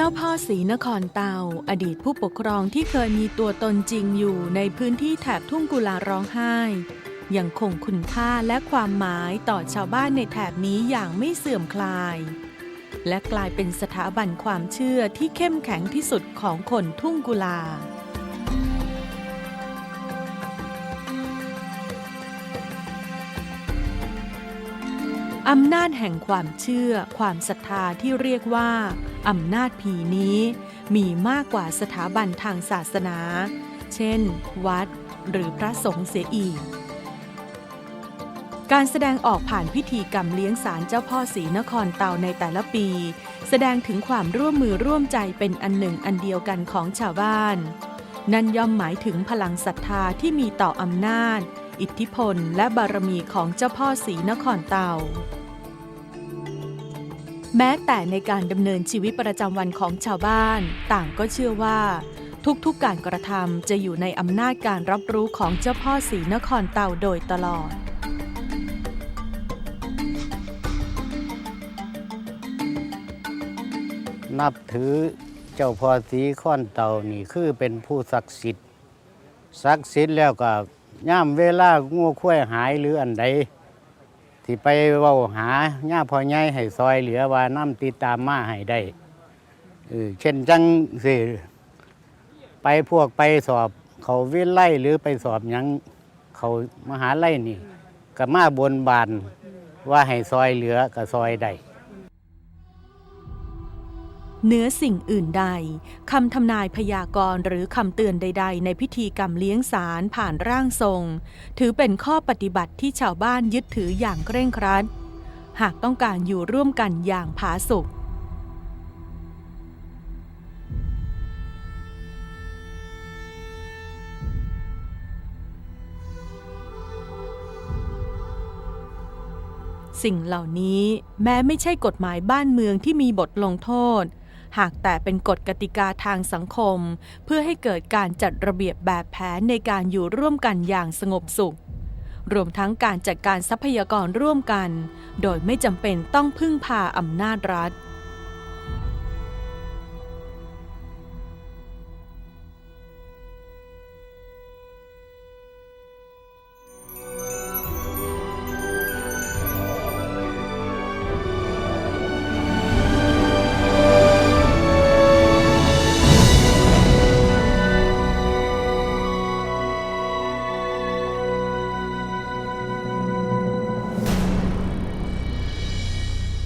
จ้าพ่อศรีนครเตาอดีตผู้ปกครองที่เคยมีตัวตนจริงอยู่ในพื้นที่แถบทุ่งกุลาร้องไห้ ยังคงคุณค่าและความหมายต่อชาวบ้านในแถบนี้อย่างไม่เสื่อมคลาย และกลายเป็นสถาบันความเชื่อที่เข้มแข็งที่สุดของคนทุ่งกุลา อำนาจแห่งความเชื่อ ความศรัทธาที่เรียกว่า อำนาจผีนี้ มีมากกว่าสถาบันทางศาสนา เช่น วัด หรือพระสงฆ์เสียอีก การแสดงออกผ่านพิธีกรรมเลี้ยงสารเจ้าพ่อศรีนครเตาในแต่ละปี แสดงถึงความร่วมมือร่วมใจเป็นอันหนึ่งอันเดียวกันของชาวบ้าน นั่นย่อมหมายถึงพลังศรัทธาที่มีต่ออำนาจอิทธิพลและบารมีของเจ้าพ่อศรีนครเตา แม้แต่ในการดำเนินชีวิตประจำวันของชาวบ้าน ต่างก็เชื่อว่า ทุกๆการกระทำจะอยู่ในอำนาจการรับรู้ของเจ้าพ่อศรีนครเต่าโดยตลอดนับถือเจ้าพ่อสีข้อนเต่านี่คือเป็นผู้ศักดิ์สิทธิ์ศักดิ์สิทธิ์แล้วก็ย่ามเวลางูคุ้ยหายหรืออันใด ที่ไปเว้าหาญาพ่อใหญ่ให้ซอยเหลือว่าน้ำติดตามมาให้ได้เออเช่นจังสิไปพวกไปสอบเขาวิไลหรือไปสอบหยังเขามหาไล่นี่ก็มาบนบานว่าให้ซอยเหลือก็ซอยได้ เหนือสิ่งอื่นใดคำทำนายพยากรณ์หรือคำเตือนใด ๆ ในพิธีกรรมเลี้ยงสารผ่านร่างทรง ถือเป็นข้อปฏิบัติที่ชาวบ้านยึดถืออย่างเคร่งครัด หากต้องการอยู่ร่วมกันอย่างผาสุกสิ่งเหล่านี้แม้ไม่ใช่กฎหมายบ้านเมืองที่มีบทลงโทษ หากแต่เป็นกฎกติกาทางสังคม เพื่อให้เกิดการจัดระเบียบแบบแผนในการอยู่ร่วมกันอย่างสงบสุข รวมทั้งการจัดการทรัพยากรร่วมกัน โดยไม่จำเป็นต้องพึ่งพาอำนาจรัฐ